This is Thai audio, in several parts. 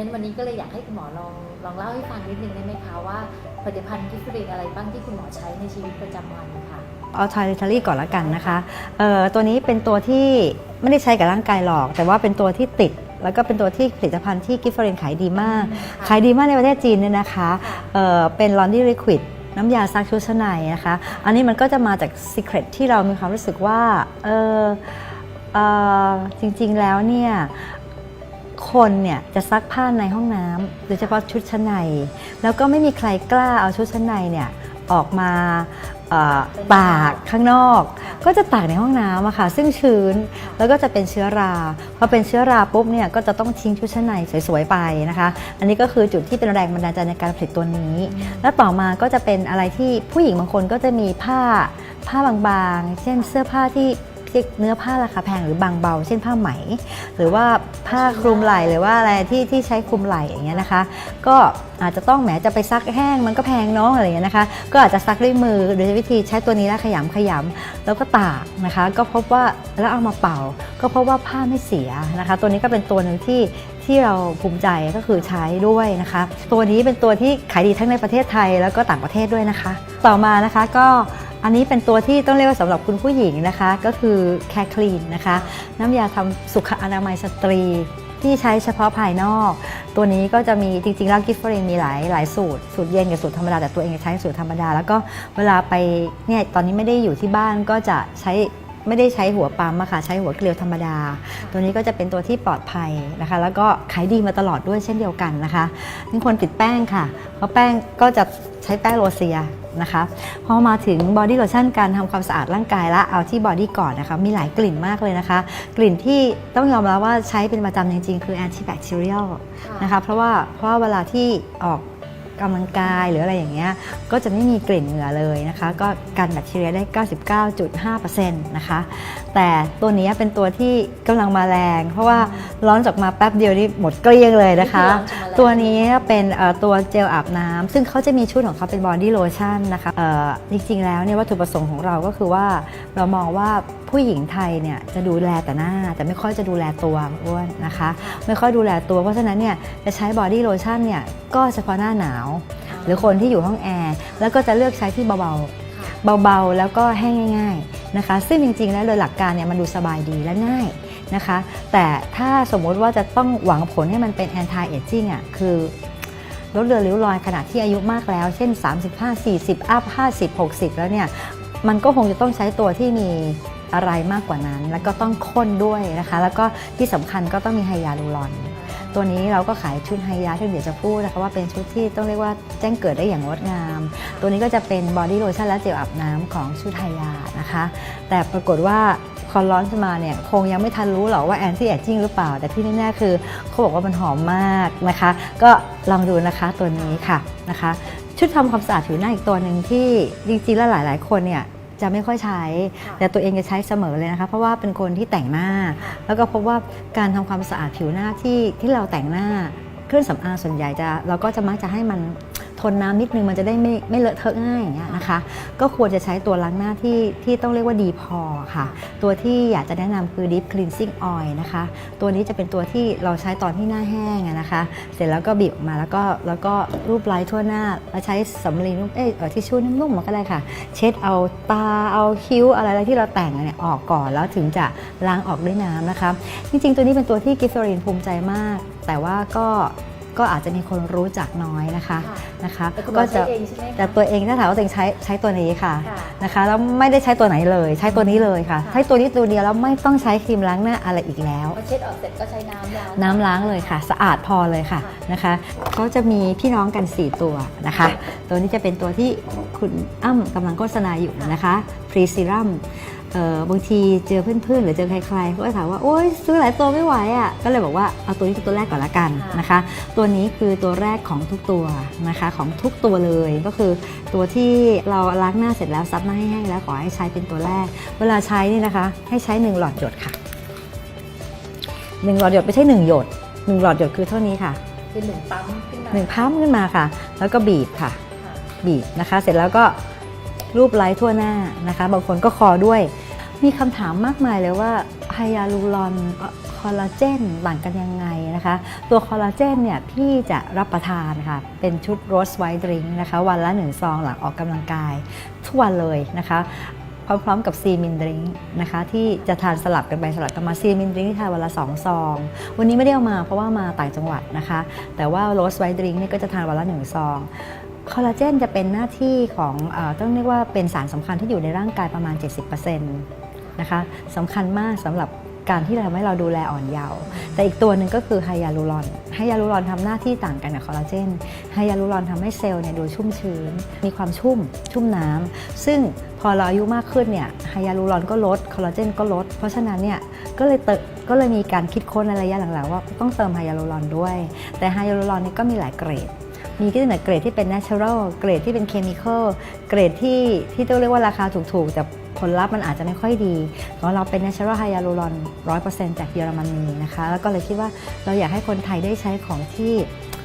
งั้นวันนี้ก็เลยอยากให้คุณหมอลองลองเล่าให้ฟังนิดนึงได้ไหมคะว่าผลิตภัณฑ์กิฟฟรีนอะไรบ้างที่คุณหมอใช้ในชีวิตประจำวันค่ะเอาทาริทารี่ก่อนละกันนะคะเอ่อตัวนี้เป็นตัวที่ไม่ได้ใช้กับร่างกายหรอก แต่ว่าเป็นตัวที่ติดแล้วก็เป็นตัวที่ผลิตภัณฑ์ที่กิฟเฟอร์เรนขายดีมาก ขายดีมากในประเทศจีนเนี่ยนะคะเอ่อเป็นลอนดี้ลิควิดน้ำยาซักชุดชั้นในนะคะ อันนี้มันก็จะมาจาก Secret ที่เรามีความรู้สึกว่าเออเอ่อจริงๆแล้วเนี่ย คนเนี่ยจะซักผ้าในห้องน้ำโดยเฉพาะชุดชั้นใน แล้วก็ไม่มีใครกล้าเอาชุดชั้นในเนี่ยออกมาตากข้างนอก ก็จะตากในห้องน้ำอะค่ะ ซึ่งชื้นแล้วก็จะเป็นเชื้อราพอเป็นเชื้อราปุ๊บเนี่ยก็จะต้องทิ้งชุดชั้นในสวยๆไปนะคะ อันนี้ก็คือจุดที่เป็นแรงบันดาลใจในการผลิตตัวนี้ แล้วต่อมาก็จะเป็นอะไรที่ผู้หญิงบางคนก็จะมีผ้าผ้าบางๆ เช่นเสื้อผ้าที่ เนื้อผ้าราคาแพงหรือบางเบา เช่นผ้าไหม หรือว่าผ้าคลุมไหล่หรือว่าอะไรที่ที่ใช้คลุมไหล่อย่างเงี้ยนะคะ ก็อาจจะต้องแหมจะไปซักแห้งมันก็แพงเนาะอะไรอย่างเงี้ยนะคะ ก็อาจจะซักด้วยมือโดยวิธีใช้ตัวนี้แล้วขยำขยำแล้วก็ตากนะคะ ก็พบว่าแล้วเอามาเป่า ก็พบว่าผ้าไม่เสียนะคะ ตัวนี้ก็เป็นตัวหนึ่งที่ที่เราภูมิใจก็คือใช้ด้วยนะคะ ตัวนี้เป็นตัวที่ขายดีทั้งในประเทศไทยแล้วก็ต่างประเทศด้วยนะคะ ต่อมานะคะก็ อันนี้เป็นตัวที่ต้องเรียกว่าสำหรับคุณผู้หญิงนะคะ ก็คือแคคลีนนะคะ น้ำยาทำสุขอนามัยสตรีที่ใช้เฉพาะภายนอก ตัวนี้ก็จะมีจริงๆแล้วกิฟต์ฟรีนมีหลายหลายสูตร สูตรเย็นกับสูตรธรรมดา แต่ตัวเองจะใช้สูตรธรรมดา แล้วก็เวลาไปเนี่ยตอนนี้ไม่ได้อยู่ที่บ้านก็จะใช้ไม่ได้ใช้หัวปั๊มอะค่ะใช้หัวเกลียวธรรมดา ตัวนี้ก็จะเป็นตัวที่ปลอดภัยนะคะ แล้วก็ขายดีมาตลอดด้วยเช่นเดียวกันนะคะนี่คนติดแป้งค่ะ เพราะแป้งก็จะใช้แป้งโรเซีย นะคะ พอมาถึงบอดี้โลชั่นการทำความสะอาดร่างกายละเอาที่บอดี้ก่อนนะคะ มีหลายกลิ่นมากเลยนะคะ กลิ่นที่ต้องยอมรับว่าใช้เป็นประจำจริงๆ คือแอนตี้แบคทีเรียลนะคะ เพราะว่าเพราะว่าเวลาที่ออก กำลังกายหรืออะไรอย่างเงี้ยก็จะไม่มีกลิ่นเหงื่อเลยนะคะ ก็กันแบคทีเรียได้ 99.5%นะคะ แต่ตัวนี้เป็นตัวที่กำลังมาแรง เพราะว่าร้อนจากมาแป๊บเดียวนี่หมดเกลี้ยงเลยนะคะนี่คือร้อนจากมาแรงตัวนี้เป็นเอ่อตัวเจลอาบน้ำซึ่งเขาจะมีชุดของเขาเป็นบอดี้โลชั่นนะคะเอ่อจริงๆแล้วเนี่ยวัตถุประสงค์ของเราก็คือว่าเรามองว่า ผู้หญิงไทยเนี่ยจะดูแลแต่หน้า แต่ไม่ค่อยจะดูแลตัวอ้วนนะคะ ไม่ค่อยดูแลตัวเพราะฉะนั้นเนี่ยจะใช้บอดี้โลชั่นเนี่ยก็เฉพาะหน้าหนาว หรือคนที่อยู่ห้องแอร์แล้วก็จะเลือกใช้ที่เบาๆเบาๆแล้วก็แห้งง่าย ๆนะคะ ซึ่งจริงๆแล้วโดยหลักการเนี่ยมันดูสบายดีและง่ายนะคะ แต่ถ้าสมมุติว่าจะต้องหวังผลให้มันเป็น anti aging อะคือลดเลือนริ้วรอยขณะที่อายุมากแล้ว เช่น 35 40 อัพ 50 60 แล้วเนี่ย มันก็คงจะต้องใช้ตัวที่มี อะไรมากกว่านั้น แล้วก็ต้องข้นด้วยนะคะ แล้วก็ที่สำคัญก็ต้องมีไฮยาลูรอน ตัวนี้เราก็ขายชุดไฮยาที่เดี๋ยวจะพูดนะคะว่าเป็นชุดที่ต้องเรียกว่าแจ้งเกิดได้อย่างงดงาม ตัวนี้ก็จะเป็นบอดี้โลชั่นและเจลอาบน้ำของชุดไฮยานะคะ แต่ปรากฏว่าพอร้อนขึ้นมาเนี่ยคงยังไม่ทันรู้หรอกว่าแอนตี้แอจิ้งหรือเปล่า แต่ที่แน่ๆคือเขาบอกว่ามันหอมมากนะคะ ก็ลองดูนะคะตัวนี้ค่ะนะคะ ชุดทำความสะอาดผิวหน้าอีกตัวหนึ่งที่จริงๆแล้วหลาย ๆ คนเนี่ย จะไม่ค่อยใช้ค่ะแต่ตัวเองจะใช้เสมอเลยนะคะ เพราะว่าเป็นคนที่แต่งหน้า แล้วก็พบว่าการทำความสะอาดผิวหน้าที่ที่เราแต่งหน้า เครื่องสำอางส่วนใหญ่จะเราก็จะมักจะให้มัน ทนน้ำนิดนึงมันจะได้ไม่ไม่เลอะเทอะง่ายอย่างเงี้ยนะคะ ก็ควรจะใช้ตัวล้างหน้าที่ที่ต้องเรียกว่าดีพอค่ะ ตัวที่อยากจะแนะนำคือ Deep Cleansing Oil นะคะ ตัวนี้จะเป็นตัวที่เราใช้ตอนที่หน้าแห้งนะคะ เสร็จแล้วก็บีบออกมาแล้วก็แล้วก็รูปไล้ทั่วหน้าแล้วใช้สำลีนุ่มเอ้ยทิชชู่นุ่มๆมาก็ได้ค่ะ เช็ดเอาตาเอาคิ้วอะไรที่เราแต่งเนี่ยออกก่อนแล้วถึงจะล้างออกด้วยน้ำนะคะ จริงๆ ตัวนี้เป็นตัวที่กิฟเฟอรีนภูมิใจมาก แต่ว่าก็ ก็อาจจะมีคนรู้จักน้อยนะคะค่ะนะคะแต่คุณหมก็อใช้จะเองใช่ไหมคะแต่ตัวเองถ้าถามว่าตัวเองใช้ใช้ตัวนี้ค่ะค่ะนะคะแล้วไม่ได้ใช้ตัวไหนเลย ใช้ตัวนี้เลยค่ะค่ะ ใช้ตัวนี้ตัวเดียวแล้วไม่ต้องใช้ครีมล้างหน้าอะไรอีกแล้วพอเช็ดออกเสร็จก็ใช้น้ำล้างน้ำล้างเลยค่ะ สะอาดพอเลยค่ะค่ะนะคะเขาจะมีพี่น้องกัน 4 ตัวนะคะ ตัวนี้จะเป็นตัวที่คุณอ้ำกำลังโฆษณาอยู่นะคะพรีซีรัม บางทีเจอเพื่อนๆ หรือเจอใครๆเขาก็ถามว่าโอ๊ยซื้อหลายตัวไม่ไหวอะก็เลยบอกว่าเอาตัวนี้เป็นตัวแรกก่อนละกันนะคะ ตัวนี้คือตัวแรกของทุกตัวนะคะของทุกตัวเลยก็คือตัวที่เราล้างหน้าเสร็จแล้วซับหน้าให้แห้งแล้วขอให้ใช้เป็นตัวแรก เวลาใช้นี่นะคะ ให้ใช้ 1 หลอดหยดค่ะ 1 หลอดหยดไม่ใช่ 1 หยด 1 หลอดหยดคือเท่านี้ค่ะคือหนึ่งปั๊มขึ้นมาหนึ่งพัมขึ้นมาค่ะ แล้วก็บีบค่ะค่ะ บีบนะคะ เสร็จแล้วก็รูปไล้ทั่วหน้านะคะ บางคนก็คอด้วย มีคำถามมากมายเลยว่าไฮยาลูรอนคอลลาเจนต่างกันยังไงนะคะ ตัวคอลลาเจนเนี่ยพี่จะรับประทานค่ะ เป็นชุดโรสไวท์ดริงนะคะ วันละหนึ่งซองหลังออกกำลังกายทุกวันเลยนะคะพร้อมๆกับซีมินดริงนะคะที่จะทานสลับกันไปสลับกันมาซีมินดริงที่ทานวันละ2ซอง วันนี้ไม่ได้เอามาเพราะว่ามาต่างจังหวัดนะคะ แต่ว่าโรสไวท์ดริงนี่ก็จะทานวันละ1ซองคอลลาเจนจะเป็นหน้าที่ของอต้องเรียกว่าเป็นสารสำคัญที่อยู่ในร่างกายประมาณ 70% นะคะสำคัญมากสำหรับการที่ทำให้เราดูแลอ่อนเยาว์แต่อีกตัวหนึ่งก็คือไฮยาลูรอนไฮยาลูรอนทำหน้าที่ต่างกันกับคอลลาเจนไฮยาลูรอนทำให้เซลล์เนี่ยดูชุ่มชื้น มีความชุ่ม ชุ่มน้ำซึ่งพอเราอายุมากขึ้นเนี่ยไฮยาลูรอนก็ลดคอลลาเจนก็ลด เพราะฉะนั้นเนี่ยก็เลยเติก็เลยมีการคิดค้นในระยะหลังๆว่าต้องเติมไฮยาลูรอนด้วย แต่ไฮยาลูรอนนี่ก็มีหลายเกรดมีก็ตั้งแต่เกรดที่เป็น natural เกรดที่เป็น chemical เกรดที่ที่ต้องเรียกว่าราคาถูกๆแต่ ผลลัพธ์มันอาจจะไม่ค่อยดีของเราเป็น natural hyaluron 100%จากเยอรมนีนะคะ แล้วก็เลยคิดว่าเราอยากให้คนไทยได้ใช้ของที่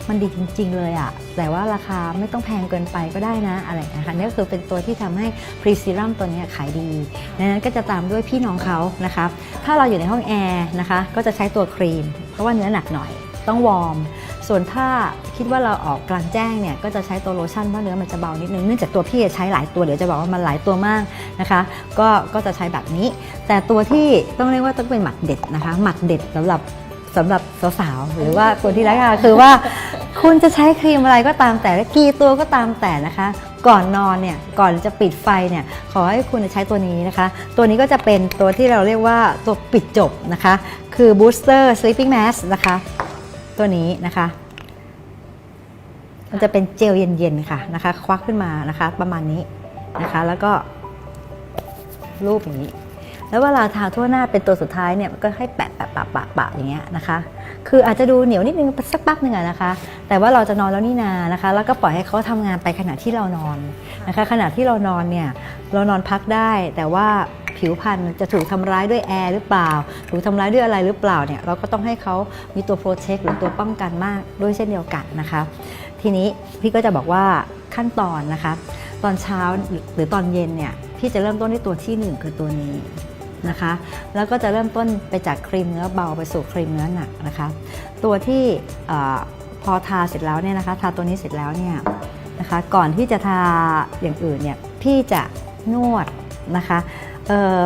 มันดีจริง ๆ เลยอะแต่ว่าราคาไม่ต้องแพงเกินไปก็ได้นะอะไรนะคะนี่ก็คือเป็นตัวที่ทำให้ pre serum ตัวนี้ขายดีดังนั้นก็จะตามด้วยพี่น้องเขานะคะถ้าเราอยู่ในห้องแอร์นะคะก็จะใช้ตัวครีม เพราะว่าเนื้อหนักหน่อย ต้องวอร์ม ส่วนถ้าคิดว่าเราออกกลางแจ้งเนี่ยก็จะใช้ตัวโลชั่นเพราะเนื้อมันจะเบานิดนึงเนื่องจากตัวพี่ใช้หลายตัวเดี๋ยวจะบอกว่ามันหลายตัวมากนะคะก็ก็จะใช้แบบนี้ แต่ตัวที่ต้องเรียกว่าต้องเป็นหมัดเด็ดนะคะหมัดเด็ดสำหรับสำหรับสาวๆหรือว่าคนที่รักค่ะคือว่าคุณจะใช้ครีมอะไรก็ตามแต่กี่ตัวก็ตามแต่นะคะ ก่อนนอนเนี่ยก่อนจะปิดไฟเนี่ยขอให้คุณใช้ตัวนี้นะคะ ตัวนี้ก็จะเป็นตัวที่เราเรียกว่าตัวปิดจบนะคะ คือ booster sleeping mask นะคะ ตัวนี้นะคะ มันจะเป็นเจลเย็นๆค่ะนะคะ ควักขึ้นมานะคะ ประมาณนี้นะคะ แล้วก็รูปอย่างนี้ แล้วเวลาทาทั่วหน้าเป็นตัวสุดท้ายเนี่ยมันก็ให้แปะแปะปะปะปะอย่างเงี้ยนะคะ คืออาจจะดูเหนียวนิดนึงสักแป๊บหนึ่งอะนะคะ แต่ว่าเราจะนอนแล้วนี่นานะคะ แล้วก็ปล่อยให้เขาทำงานไปขณะที่เรานอนนะคะ ขณะที่เรานอนเนี่ยเรานอนพักได้แต่ว่า ผิวพรรณจะถูกทำร้ายด้วยแอร์หรือเปล่า ถูกทำร้ายด้วยอะไรหรือเปล่าเนี่ยเราก็ต้องให้เขามีตัวโปรเทคหรือตัวป้องกันมากด้วยเช่นเดียวกันนะคะ ทีนี้พี่ก็จะบอกว่าขั้นตอนนะคะ ตอนเช้าหรือตอนเย็นเนี่ยพี่จะเริ่มต้นที่ตัวที่หนึ่งคือตัวนี้นะคะ แล้วก็จะเริ่มต้นไปจากครีมเนื้อเบาไปสู่ครีมเนื้อหนักนะคะ ตัวที่พอทาเสร็จแล้วเนี่ยนะคะ ทาตัวนี้เสร็จแล้วเนี่ยนะคะ ก่อนที่จะทาอย่างอื่นเนี่ยพี่จะนวดนะคะ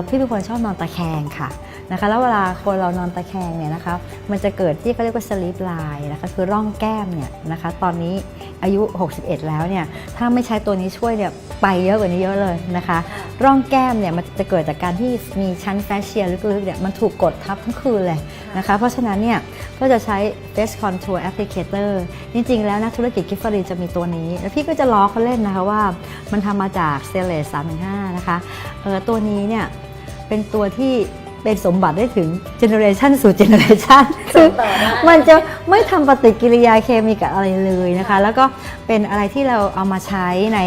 พี่เป็นคนชอบนอนตะแคงค่ะนะคะแล้วเวลาคนเรานอนตะแคงเนี่ยนะคะมันจะเกิดที่เขาเรียกว่าสลิปไลน์นะคะคือร่องแก้มเนี่ยนะคะตอนนี้อายุ 61 แล้วเนี่ยถ้าไม่ใช้ตัวนี้ช่วยเนี่ยไปเยอะกว่านี้เยอะเลยนะคะ ร่องแก้มเนี่ยมันจะเกิดจากการที่มีชั้นแฟชเชียลึกๆเนี่ยมันถูกกดทับทั้งคืนเลยนะคะเพราะฉะนั้นเนี่ย ก็จะใช้ face contour applicator จริง ๆ แล้วนักธุรกิจกิฟฟรีจะมีตัวนี้ แล้วพี่ก็จะล้อเขาเล่นนะคะว่ามันทำมาจากเซเลส315 นะคะเออตัวนี้เนี่ยเป็นตัวที่เป็นสมบัติได้ถึงเจเนอเรชันสู่เจเนอเรชันคือต่อได้มันจะไม่ทำปฏิกิริยาเคมีกับอะไรเลยนะคะ แล้วก็เป็นอะไรที่เราเอามาใช้ใน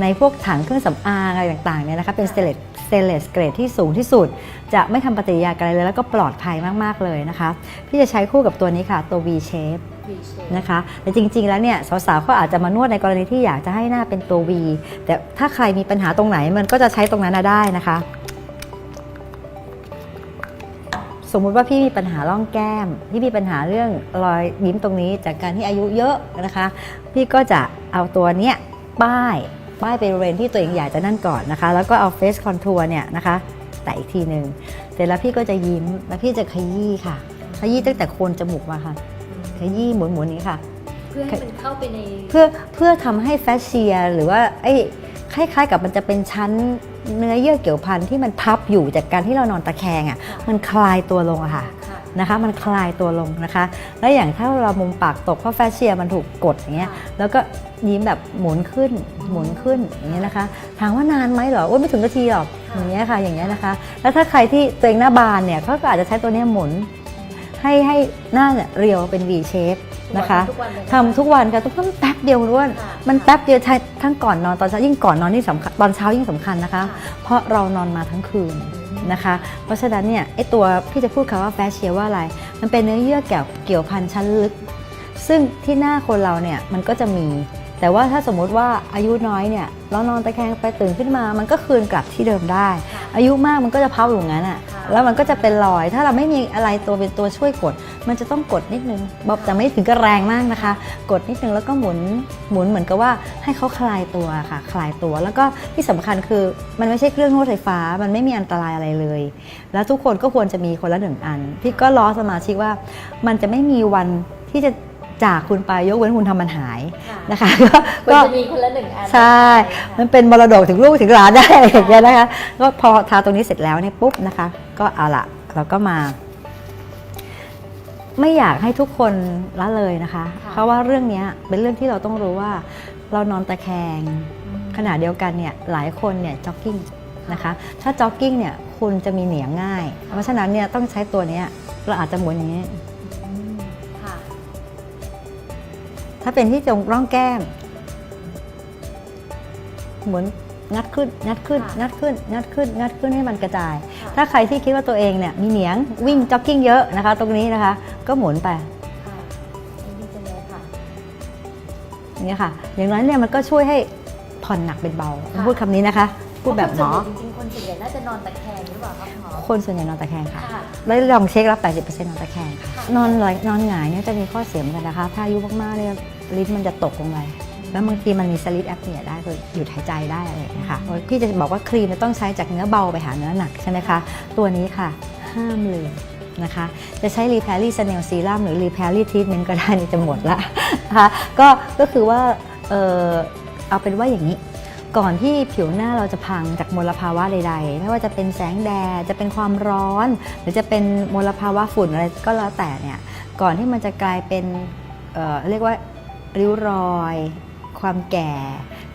ในพวกถังเครื่องสำอางอะไรต่างๆเนี่ยนะคะเป็นสเตเลสส เตเลสเกรดที่สูงที่สุด จะไม่ทำปฏิกิริยากับอะไรเลย แล้วก็ปลอดภัยมาก ๆ เลยนะคะ พี่จะใช้คู่กับตัวนี้ค่ะ ตัว V shape นะคะแต่จริง ๆ แล้วเนี่ยสาวๆก็อาจจะมานวดในกรณีที่อยากจะให้หน้าเป็นตัว V แต่ถ้าใครมีปัญหาตรงไหนมันก็จะใช้ตรงนั้นน่ะได้นะคะ สมมุติว่าพี่มีปัญหาร่องแก้ม พี่มีปัญหาเรื่องรอยยิ้มตรงนี้จากการที่อายุเยอะนะคะ พี่ก็จะเอาตัวเนี้ยป้าย ป้ายไปบริเวณที่ตัวเองอยากจะนั่นก่อนนะคะ แล้วก็เอาเฟสคอนทัวร์เนี่ยนะคะแตะอีกทีหนึ่งเสร็จแล้วพี่ก็จะยิ้มแล้วพี่จะขยี้ค่ะ ขยี้ตั้งแต่โคนจมูกมาค่ะ ขยี้หมุนๆนี้ค่ะ เพื่อให้มันเข้าไปในเพื่อเพื่อทำให้แฟชเชียร์หรือว่าไอ้คล้ายๆกับมันจะเป็นชั้นเนื้อเยื่อเกี่ยวพันที่มันพับอยู่จากการที่เรานอนตะแคงอะ่ะมันคลายตัวลงอะค่ะค่ะ นะคะ มันคลายตัวลงนะคะ แล้วอย่างถ้าเรามุมปากตกเพราะแฟชเชียร์มันถูกกดอย่างเงี้ยค่ะแล้วก็ยิ้มแบบหมุนขึ้นหมุนขึ้นอย่างเงี้ยนะคะ ถามว่านานไหมเหรอโอ้ยไม่ถึงนาทีหรอกอย่างเงี้ยค่ะอย่างเงี้ยนะคะ แล้วถ้าใครที่ตัวเองหน้าบานเนี่ยเขาก็อาจจะใช้ตัวเนี้ยหมุนให้ให้หน้าเนี่ยเรียวเป็น V shape นะคะทุกวันเลยทำทุกวันค่ะทุกวันแป๊บเดียวล้วนค่ะมันแป๊บเดียวใช้ทั้งก่อนนอนตอนเช้ายิ่งก่อนนอนนี่สำคัญตอนเช้ายิ่งสำคัญนะคะค่ะเพราะเรานอนมาทั้งคืน นะคะ เพราะฉะนั้นเนี่ยไอตัวพี่จะพูดคำว่าแฟชเชียว่าอะไร มันเป็นเนื้อเยื่อเกี่ยวเกี่ยวพันชั้นลึก ซึ่งที่หน้าคนเราเนี่ยมันก็จะมี แต่ว่าถ้าสมมุติว่าอายุน้อยเนี่ยเรานอนตะแคงไปตื่นขึ้นมา มันก็คืนกลับที่เดิมได้ค่ะอายุมากมันก็จะเพ้าอยู่อย่างนั้นอะค่ะแล้วมันก็จะเป็นรอย ถ้าเราไม่มีอะไรตัวเป็นตัวช่วยกด มันจะต้องกดนิดนึงบอกแต่ไม่ถึงกับแรงมากนะคะ กดนิดนึงแล้วก็หมุนหมุนเหมือนกับว่าให้เขาคลายตัวค่ะ คลายตัว แล้วก็ที่สำคัญคือมันไม่ใช่เครื่องนวดไฟฟ้า มันไม่มีอันตรายอะไรเลย แล้วทุกคนก็ควรจะมีคนละหนึ่งอัน พี่ก็ล้อสมาชิกว่ามันจะไม่มีวันที่จะ จากคุณไปยกเว้นคุณทำมันหายค่ะนะคะควรก็จะมีคนละหนึ่งอันใช่มันเป็นมรดกถึงลูกถึงหลานได้อะไรอย่างเงี้ยนะคะก็พอทาตรงนี้เสร็จแล้วเนี่ยปุ๊บนะคะ ก็เอาละเราก็มา ไม่อยากให้ทุกคนละเลยนะคะค่ะเพราะว่าเรื่องเนี้ยเป็นเรื่องที่เราต้องรู้ว่า เรานอนตะแคงอืมขณะเดียวกันเนี่ยหลายคนเนี่ยจ็อกกิ้งนะคะถ้าจ็อกกิ้งเนี่ยคุณจะมีเหนียงง่าย เพราะฉะนั้นเนี่ยต้องใช้ตัวเนี้ยเราอาจจะหมุนอย่างนี้ ถ้าเป็นที่ตรงร่องแก้ม หมุนงัดขึ้นงัดขึ้นค่ะงัดขึ้นงัดขึ้นงัดขึ้นให้มันกระจายค่ะถ้าใครที่คิดว่าตัวเองเนี่ยมีเหนียงวิ่งจ็อกกิ้งเยอะนะคะ ตรงนี้นะคะ ก็หมุนไปค่ะดีจังเลยค่ะอย่างเงี้ยค่ะ อย่างนั้นเนี่ยมันก็ช่วยให้ผ่อนหนักเป็นเบาค่ะพูดคำนี้นะคะ พูดแบบหมอจริงๆคนส่วนใหญ่น่าจะนอนตะแคงหรือเปล่า คะคุณหมอคนส่วนใหญ่นอนตะแคงค่ะค่ะ แล้วลองเช็คแล้ว80%นอนตะแคงค่ะค่ะนอนหลายนอนหงายเนี่ยจะมีข้อเสียเหมือนกันนะคะ ถ้าอายุมากๆเนี่ยลิ้นมันจะตกลงไป แล้วบางทีมันมีสลิดแอปเนียได้คือหยุดหายใจได้อะไรอย่างเงี้ยค่ะพี่จะบอกว่าครีมเนี่ยต้องใช้จากเนื้อเบาไปหาเนื้อหนักใช่ไหมคะ ตัวนี้ค่ะห้ามลืมนะคะ จะใช้รีแพรี่สเนลซีรัมหรือรีแพรี่ทรีทเมนต์ก็ได้นี่จะหมดละนะคะก็ก็คือว่าเออเอาเป็นว่าอย่างนี้ ก่อนที่ผิวหน้าเราจะพังจากมลภาวะใดๆ ไม่ว่าจะเป็นแสงแดด จะเป็นความร้อน หรือจะเป็นมลภาวะฝุ่นอะไรก็แล้วแต่เนี่ย ก่อนที่มันจะกลายเป็นเเรียกว่าริ้วรอย ความแก่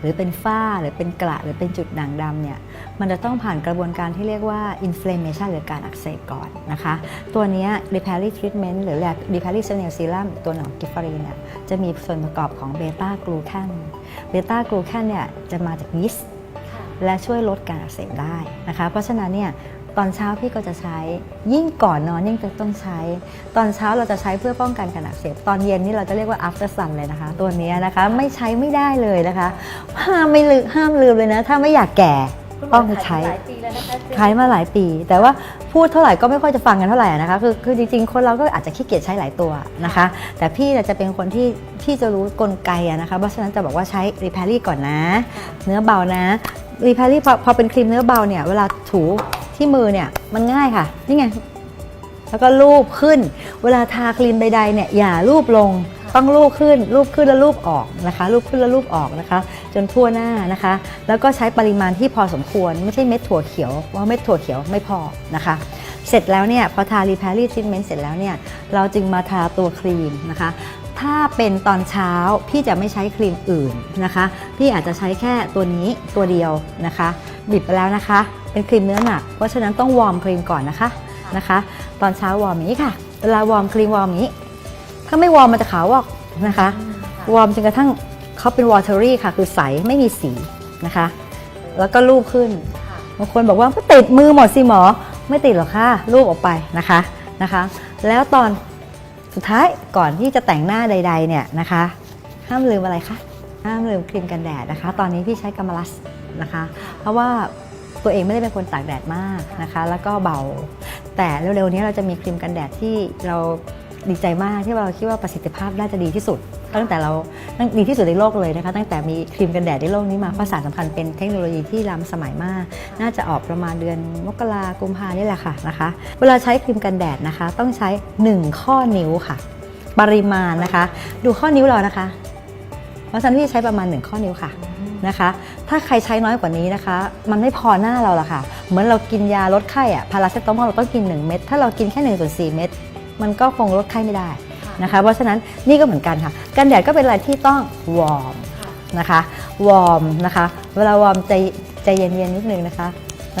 หรือเป็นฝ้า หรือเป็นกระ หรือเป็นจุดด่างดำเนี่ย มันจะต้องผ่านกระบวนการที่เรียกว่า inflammation หรือการอักเสบก่อนนะคะ ตัวนี้ repair treatment หรือ repairing cell serum ตัวหนองกิฟฟารีนเนี่ยจะมีส่วนประกอบของเบต้ากลูแคนเบต้ากลูแคนเนี่ยจะมาจากยีสต์และช่วยลดการอักเสบได้นะคะ เพราะฉะนั้นเนี่ยตอนเช้าพี่ก็จะใช้ยิ่งก่อนนอนยิ่งจะต้องใช้ ตอนเช้าเราจะใช้เพื่อป้องกันการอักเสบตอนเย็นนี่เราจะเรียกว่า after sun เลยนะคะ ตัวนี้นะคะไม่ใช้ไม่ได้เลยนะคะ ห้ามไม่ลืมห้ามลืมเลยนะ ถ้าไม่อยากแก่ คุณหมต้อองขายใช้มาหลายปีแล้วนะคะใช้มาหลายปี แต่ว่าพูดเท่าไหร่ก็ไม่ค่อยจะฟังกันเท่าไหร่นะคะคือคือจริงๆ คนเราก็อาจจะขี้เกียจใช้หลายตัวนะคะ แต่พี่เนี่ยจะเป็นคนที่พี่จะรู้กลไกอะนะคะเพราะฉะนั้นจะบอกว่าใช้รีแพรี่ก่อนนะ เนื้อเบานะรีแพรี่พอพอเป็นครีมเนื้อเบาเนี่ยเวลาถูที่มือเนี่ยมันง่ายค่ะนี่ไงแล้วก็ลูบขึ้น เวลาทาครีมใดๆเนี่ยอย่าลูบลง ต้องลูบขึ้นลูบขึ้นแล้วลูบออกนะคะลูบขึ้นแล้วลูบออกนะคะ จนทั่วหน้านะคะ แล้วก็ใช้ปริมาณที่พอสมควรไม่ใช่เม็ดถั่วเขียวเพราะเม็ดถั่วเขียวไม่พอนะคะเสร็จแล้วเนี่ยพอทารีแพรี่ทรีทเมนต์เสร็จแล้วเนี่ยเราจึงมาทาตัวครีมนะคะ ถ้าเป็นตอนเช้าพี่จะไม่ใช้ครีมอื่นนะคะ พี่อาจจะใช้แค่ตัวนี้ตัวเดียวนะคะ บิดไปแล้วนะคะ เป็นครีมเนื้อหนัก เพราะฉะนั้นต้องวอร์มครีมก่อนนะคะนะคะ ตอนเช้าวอร์มนี้ค่ะเวลาวอร์มครีมวอร์มนี้ ถ้าไม่วอร์มมันจะขาววอกนะคะอืมค่ะวอร์มจนกระทั่งเขาเป็น watery ค่ะ คือใสไม่มีสีนะคะ แล้วก็ลูบขึ้นค่ะบางคนบอกว่าก็ติดมือหมดสิหมอ ไม่ติดหรอกค่ะลูบออกไปนะคะนะคะ แล้วตอนสุดท้ายก่อนที่จะแต่งหน้าใด ๆ เนี่ยนะคะ ห้ามลืมอะไรคะห้ามลืมครีมกันแดดนะคะ ตอนนี้พี่ใช้กามาลัสนะคะ เพราะว่าตัวเองไม่ได้เป็นคนตากแดดมากนะคะ แล้วก็เบา แต่เร็วๆนี้เราจะมีครีมกันแดดที่เรา ดีใจมากที่เราคิดว่าประสิทธิภาพน่าจะดีที่สุด ตั้งแต่เราตั้งดีที่สุดในโลกเลยนะคะ ตั้งแต่มีครีมกันแดดในโลกนี้มาเพราะสารสำคัญเป็นเทคโนโลยีที่ล้ำสมัยมาก น่าจะออกประมาณเดือนมกรากุมภานี่แหละค่ะนะคะ เวลาใช้ครีมกันแดดนะคะ ต้องใช้ 1 ข้อนิ้วค่ะ ปริมาณนะคะ ดูข้อนิ้วเรานะคะเพราะฉะนั้นพี่ใช้ประมาณ 1 ข้อนิ้วค่ะนะคะ ถ้าใครใช้น้อยกว่านี้นะคะ มันไม่พอหน้าเราละค่ะ เหมือนเรากินยาลดไข้อะพาราเซตามอลเราต้องกิน 1 เม็ด ถ้าเรากินแค่1นส่วนสเม็ด มันก็คงลดไข้ไม่ได้นะคะ เพราะฉะนั้นนี่ก็เหมือนกันค่ะ กันแดดก็เป็นอะไรที่ต้องวอร์มค่ะนะคะ วอร์มนะคะ เวลาวอร์มใจใจเย็นๆนิดนึงนะคะ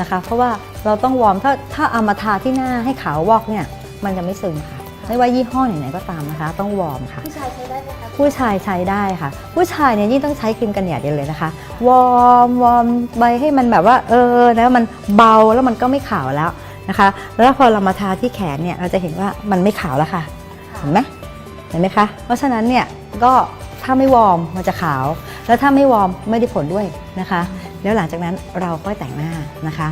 นะคะ เพราะว่าเราต้องวอร์มถ้าถ้าเอามาทาที่หน้าให้ขาววอกเนี่ยมันจะไม่ซึมค่ะไม่ว่ายี่ห้อไหนๆก็ตามนะคะ ต้องวอร์มค่ะ ผู้ชายใช้ได้ไหมคะผู้ชายใช้ได้ค่ะ ผู้ชายเนี่ยยิ่งต้องใช้ครีมกันแดดเดียวเลยนะคะ วอร์มวอร์มไปให้มันแบบว่าเออนะมันเบาแล้วมันก็ไม่ขาวแล้ว นะคะ แล้วพอเรามาทาที่แขนเนี่ยเราจะเห็นว่ามันไม่ขาวแล้วค่ะค่ะ เห็นไหมเห็นไหมคะ เพราะฉะนั้นเนี่ยก็ถ้าไม่วอร์มมันจะขาว แล้วถ้าไม่วอร์มไม่ได้ผลด้วยนะคะ แล้วหลังจากนั้นเราก็แต่งหน้านะคะ